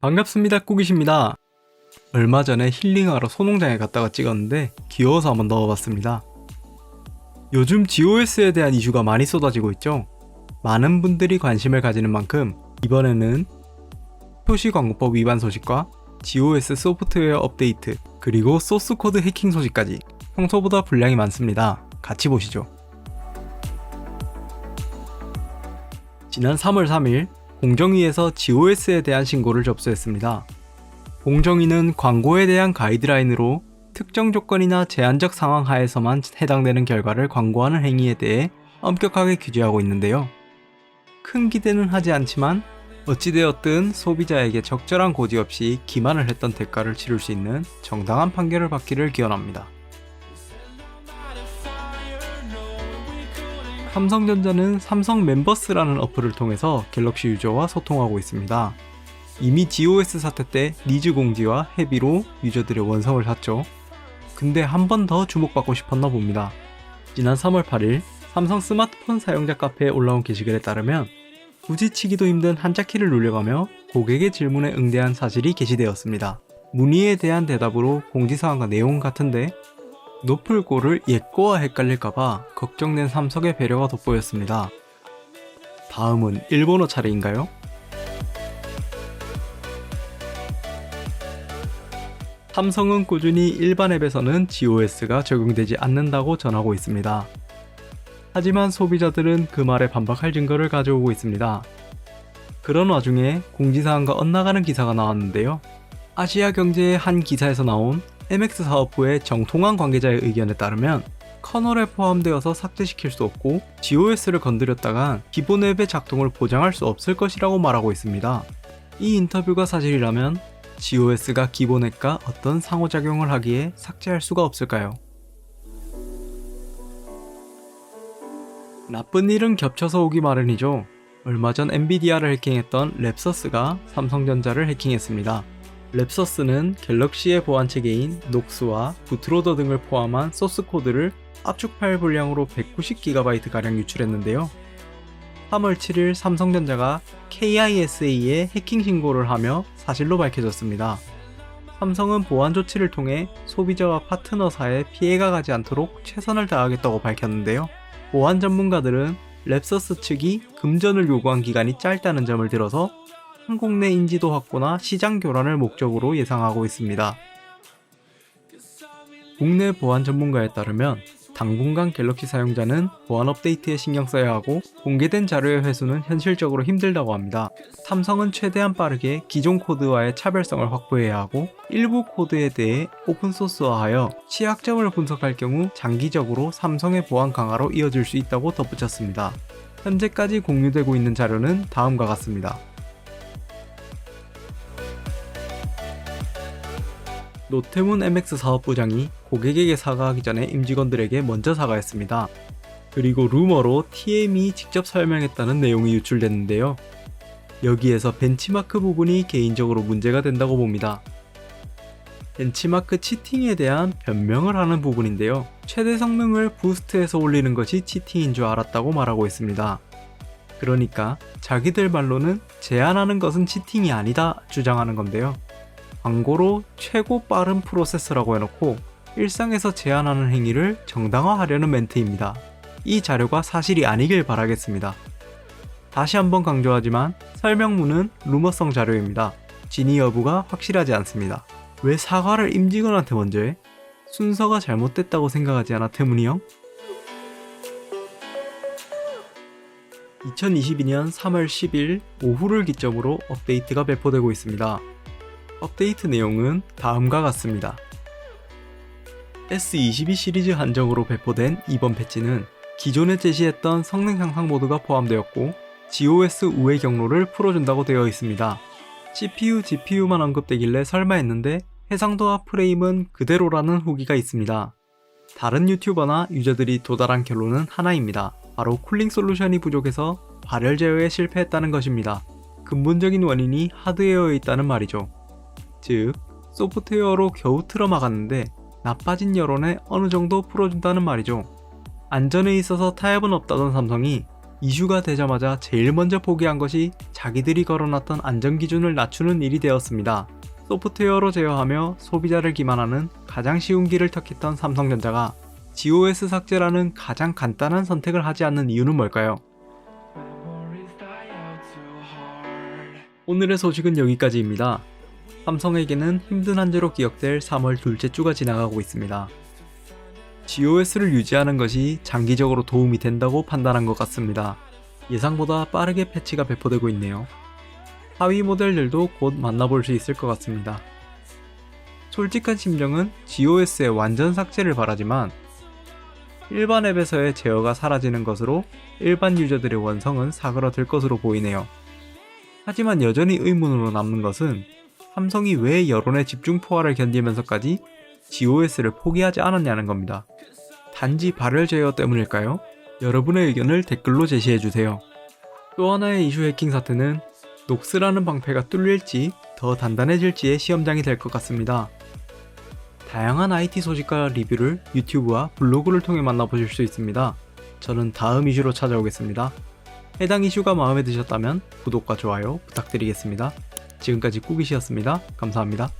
반갑습니다 꾸기십니다. 얼마 전에 힐링하러 소농장에 갔다가 찍었는데 귀여워서 한번 넣어봤습니다. 요즘 GOS에 대한 이슈가 많이 쏟아지고 있죠? 많은 분들이 관심을 가지는 만큼 이번에는 표시광고법 위반 소식과 GOS 소프트웨어 업데이트 그리고 소스코드 해킹 소식까지 평소보다 분량이 많습니다. 같이 보시죠. 지난 3월 3일 공정위에서 GOS에 대한 신고를 접수했습니다. 공정위는 광고에 대한 가이드라인으로 특정 조건이나 제한적 상황 하에서만 해당되는 결과를 광고하는 행위에 대해 엄격하게 규제하고 있는데요. 큰 기대는 하지 않지만 어찌되었든 소비자에게 적절한 고지 없이 기만을 했던 대가를 치를 수 있는 정당한 판결을 받기를 기원합니다. 삼성전자는 삼성 멤버스라는 어플을 통해서 갤럭시 유저와 소통하고 있습니다. 이미 GOS 사태 때 니즈 공지와 헤비로 유저들의 원성을 샀죠. 근데 한 번 더 주목받고 싶었나 봅니다. 지난 3월 8일 삼성 스마트폰 사용자 카페에 올라온 게시글에 따르면 굳이 치기도 힘든 한자키를 눌려가며 고객의 질문에 응대한 사실이 게시되었습니다. 문의에 대한 대답으로 공지사항과 내용 같은데 높을 고를 옛거와 헷갈릴까봐 걱정된 삼성의 배려가 돋보였습니다. 다음은 일본어 차례인가요? 삼성은 꾸준히 일반 앱에서는 GOS가 적용되지 않는다고 전하고 있습니다. 하지만 소비자들은 그 말에 반박할 증거를 가져오고 있습니다. 그런 와중에 공지사항과 엇나가는 기사가 나왔는데요. 아시아 경제의 한 기사에서 나온 MX 사업부의 정통한 관계자의 의견에 따르면 커널에 포함되어서 삭제시킬 수 없고 GOS를 건드렸다간 기본 앱의 작동을 보장할 수 없을 것이라고 말하고 있습니다. 이 인터뷰가 사실이라면 GOS가 기본 앱과 어떤 상호작용을 하기에 삭제할 수가 없을까요? 나쁜 일은 겹쳐서 오기 마련이죠. 얼마 전 엔비디아를 해킹했던 랩서스가 삼성전자를 해킹했습니다. 랩서스는 갤럭시의 보안 체계인 녹스와 부트로더 등을 포함한 소스 코드를 압축 파일 분량으로 190GB 가량 유출했는데요. 3월 7일 삼성전자가 KISA에 해킹 신고를 하며 사실로 밝혀졌습니다. 삼성은 보안 조치를 통해 소비자와 파트너사에 피해가 가지 않도록 최선을 다하겠다고 밝혔는데요. 보안 전문가들은 랩서스 측이 금전을 요구한 기간이 짧다는 점을 들어서 한국 내 인지도 확보나 시장 교란을 목적으로 예상하고 있습니다. 국내 보안 전문가에 따르면 당분간 갤럭시 사용자는 보안 업데이트에 신경 써야 하고 공개된 자료의 회수는 현실적으로 힘들다고 합니다. 삼성은 최대한 빠르게 기존 코드와의 차별성을 확보해야 하고 일부 코드에 대해 오픈소스화하여 취약점을 분석할 경우 장기적으로 삼성의 보안 강화로 이어질 수 있다고 덧붙였습니다. 현재까지 공유되고 있는 자료는 다음과 같습니다. 노태문 MX 사업부장이 고객에게 사과하기 전에 임직원들에게 먼저 사과했습니다. 그리고 루머로 TM이 직접 설명했다는 내용이 유출됐는데요. 여기에서 벤치마크 부분이 개인적으로 문제가 된다고 봅니다. 벤치마크 치팅에 대한 변명을 하는 부분인데요. 최대 성능을 부스트해서 올리는 것이 치팅인 줄 알았다고 말하고 있습니다. 그러니까 자기들 말로는 제한하는 것은 치팅이 아니다 주장하는 건데요. 광고로 최고 빠른 프로세스라고 해놓고 일상에서 제한하는 행위를 정당화하려는 멘트입니다. 이 자료가 사실이 아니길 바라겠습니다. 다시 한번 강조하지만 설명문은 루머성 자료입니다. 진위 여부가 확실하지 않습니다. 왜 사과를 임직원한테 먼저 해? 순서가 잘못됐다고 생각하지 않아 태문이 형? 2022년 3월 10일 오후를 기점으로 업데이트가 배포되고 있습니다. 업데이트 내용은 다음과 같습니다. S22 시리즈 한정으로 배포된 이번 패치는 기존에 제시했던 성능 향상 모드가 포함되었고 GOS 우회 경로를 풀어준다고 되어 있습니다. CPU, GPU만 언급되길래 설마 했는데 해상도와 프레임은 그대로라는 후기가 있습니다. 다른 유튜버나 유저들이 도달한 결론은 하나입니다. 바로 쿨링 솔루션이 부족해서 발열 제어에 실패했다는 것입니다. 근본적인 원인이 하드웨어에 있다는 말이죠. 즉, 소프트웨어로 겨우 틀어막았는데 나빠진 여론에 어느 정도 풀어준다는 말이죠. 안전에 있어서 타협은 없다던 삼성이 이슈가 되자마자 제일 먼저 포기한 것이 자기들이 걸어놨던 안전 기준을 낮추는 일이 되었습니다. 소프트웨어로 제어하며 소비자를 기만하는 가장 쉬운 길을 택했던 삼성전자가 GOS 삭제라는 가장 간단한 선택을 하지 않는 이유는 뭘까요? 오늘의 소식은 여기까지입니다. 삼성에게는 힘든 한 주로 기억될 3월 둘째 주가 지나가고 있습니다. GOS를 유지하는 것이 장기적으로 도움이 된다고 판단한 것 같습니다. 예상보다 빠르게 패치가 배포되고 있네요. 하위 모델들도 곧 만나볼 수 있을 것 같습니다. 솔직한 심정은 GOS의 완전 삭제를 바라지만 일반 앱에서의 제어가 사라지는 것으로 일반 유저들의 원성은 사그러들 것으로 보이네요. 하지만 여전히 의문으로 남는 것은 삼성이 왜 여론의 집중 포화를 견디면서까지 GOS를 포기하지 않았냐는 겁니다. 단지 발열 제어 때문일까요? 여러분의 의견을 댓글로 제시해주세요. 또 하나의 이슈 해킹 사태는 녹스라는 방패가 뚫릴지 더 단단해질지의 시험장이 될 것 같습니다. 다양한 IT 소식과 리뷰를 유튜브와 블로그를 통해 만나보실 수 있습니다. 저는 다음 이슈로 찾아오겠습니다. 해당 이슈가 마음에 드셨다면 구독과 좋아요 부탁드리겠습니다. 지금까지 꾸기시였습니다. 감사합니다.